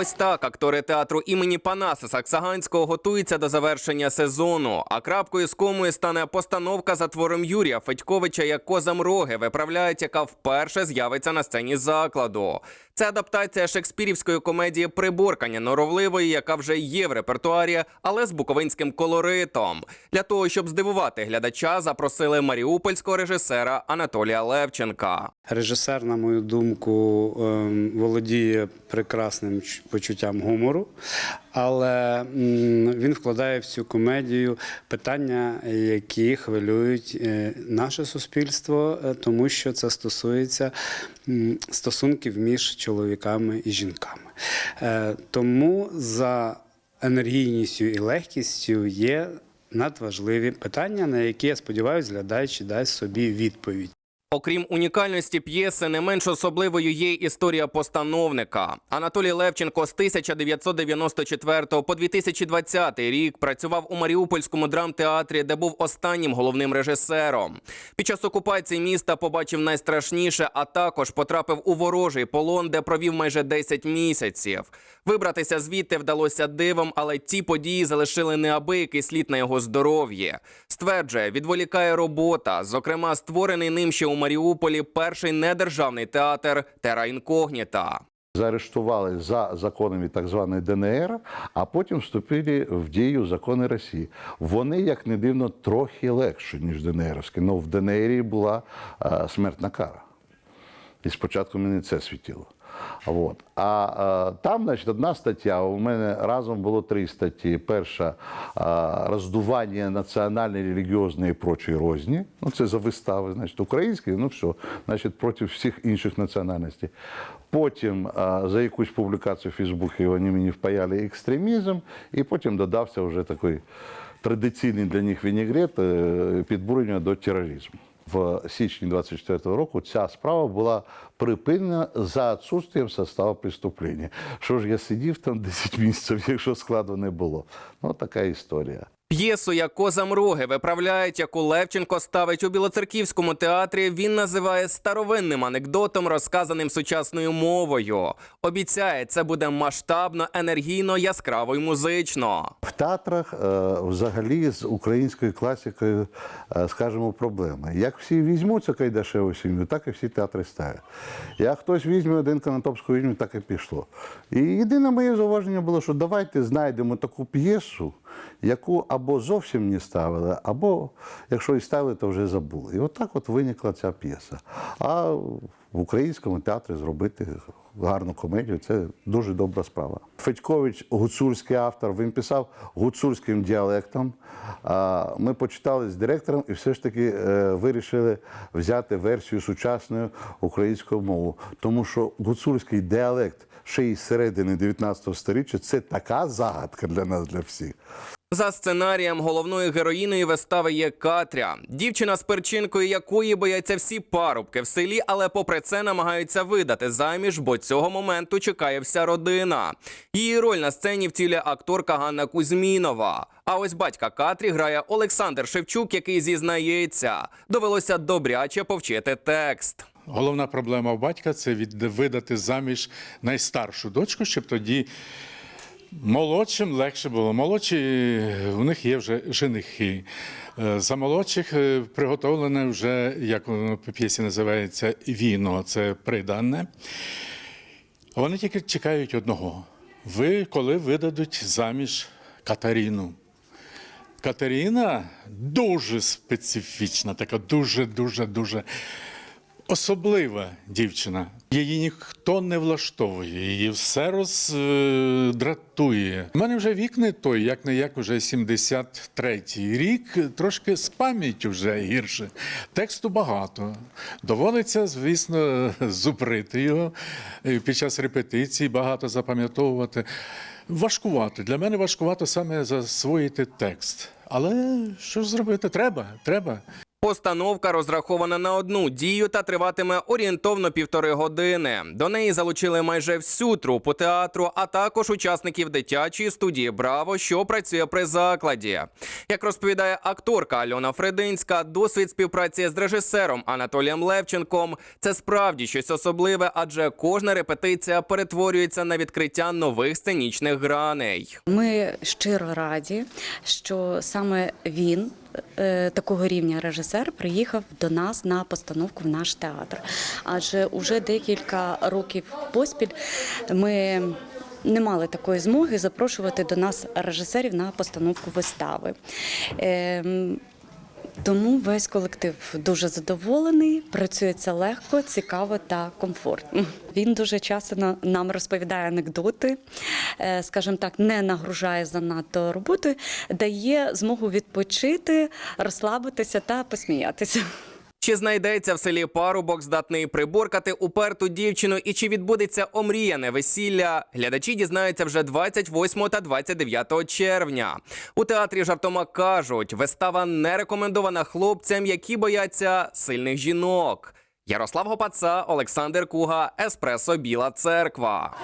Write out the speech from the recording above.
Ось так актори театру імені Панаса Саксаганського готуються до завершення сезону. А крапкою з комою стане постановка за твором Юрія Федьковича як козам роги виправляють, яка вперше з'явиться на сцені закладу. Це адаптація шекспірівської комедії Приборкання норовливої, яка вже є в репертуарі, але з буковинським колоритом. Для того щоб здивувати глядача, запросили маріупольського режисера Анатолія Левченка. Режисер, на мою думку, ем, володіє прекрасним почуттям гумору, але він вкладає в цю комедію питання, які хвилюють е, наше суспільство, е, тому що це стосується стосунків між чоловіками і жінками. Е, Тому за енергійністю і легкістю є надважливі питання, на які я сподіваюся, глядачі дасть собі відповідь. Окрім унікальності п'єси, не менш особливою є історія постановника. Анатолій Левченко з 1994 по 2020 рік працював у Маріупольському драмтеатрі, де був останнім головним режисером. Під час окупації міста побачив найстрашніше, а також потрапив у ворожий полон, де провів майже 10 місяців. Вибратися звідти вдалося дивом, але ті події залишили неабиякий слід на його здоров'ї. Стверджує, відволікає робота, зокрема, створений ним ще у Маріуполі перший недержавний театр Тера Інкогніта. Заарештували за законами так званої ДНР, а потім вступили в дію закони Росії. Вони, як не дивно, трохи легші, ніж ДНРівські. Ну, в ДНРі була е, смертна кара. І спочатку мені це світило. От. А е, там, значить, одна стаття. У мене разом було три статті. Перша е, роздування національної, релігіозної і прочої розні. Ну, це за вистави, значить, українські, ну все, значить, проти всіх інших національностей. Потім е, за якусь публікацію в Фейсбуці вони мені впаяли екстремізм, і потім додався вже такий традиційний для них вінігрет підбурення до тероризму. В січні 24-го року ця справа була припинена за відсутствием составу преступлення. Що ж я сидів там 10 місяців, якщо складу не було. Ну, така історія. П'єсу, як козам роги виправляють, яку Левченко ставить у Білоцерківському театрі, він називає старовинним анекдотом, розказаним сучасною мовою. Обіцяє, це буде масштабно, енергійно, яскраво й музично. В театрах е, взагалі з українською класикою, е, скажімо, проблеми. Як всі візьмуться Кайдашеву сім'ю, так і всі театри ставлять. Як хтось візьме один Конотопську візьме, так і пішло. І єдине моє зауваження було, що давайте знайдемо таку п'єсу, яку або зовсім не ставили, або якщо і ставили, то вже забули. І отак от виникла ця п'єса. А в українському театрі зробити гарну комедію це дуже добра справа. Федькович, гуцульський автор, він писав гуцульським діалектом. Ми почитали з директором і все ж таки е, вирішили взяти версію сучасної української мови. Тому що гуцульський діалект ще й середини 19 століття це така загадка для нас, для всіх. За сценарієм головною героїною вистави є Катря, дівчина з перчинкою якої бояться всі парубки в селі, але попри це намагаються видати заміж, бо цього моменту чекає вся родина. Її роль на сцені втілює акторка Ганна Кузьмінова. А ось батька Катрі грає Олександр Шевчук, який зізнається, довелося добряче повчити текст. Головна проблема у батька це видати заміж найстаршу дочку, щоб тоді молодшим легше було. Молодші у них є вже женихи. Е, За молодших е, приготовлене вже, як воно по п'єсі називається, віно, це придане. Вони тільки чекають одного. Ви коли видадуть заміж Катаріну. Катерина дуже специфічна, така дуже, дуже, дуже особлива дівчина. Її ніхто не влаштовує, її все роздратує. У мене вже вік не той, як не як уже 73-й рік, трошки з пам'яттю вже гірше. Тексту багато. Доводиться, звісно, зубрити його е, під час репетицій, багато запам'ятовувати. Важкувато. Для мене важкувато саме засвоїти текст. Але що ж зробити? Треба, треба. Постановка розрахована на одну дію та триватиме орієнтовно півтори години. До неї залучили майже всю трупу театру, а також учасників дитячої студії Браво, що працює при закладі. Як розповідає акторка Альона Фрединська, досвід співпраці з режисером Анатолієм Левченком це справді щось особливе, адже кожна репетиція перетворюється на відкриття нових сценічних граней. Ми щиро раді, що саме він, такого рівня режисер, приїхав до нас на постановку в наш театр. Адже уже декілька років поспіль ми. Не мали такої змоги запрошувати до нас режисерів на постановку вистави. Тому весь колектив дуже задоволений, працюється легко, цікаво та комфортно. Він дуже часто на- нам розповідає анекдоти, е, скажімо так, не нагружає занадто роботи, дає змогу відпочити, розслабитися та посміятися. Чи знайдеться в селі парубок, здатний приборкати уперту дівчину, і чи відбудеться омріяне весілля? Глядачі дізнаються вже 28 та 29 червня. У театрі жартома кажуть, вистава не рекомендована хлопцям, які бояться сильних жінок. Ярослав Гопаца, Олександр Куга, Еспресо Біла Церква.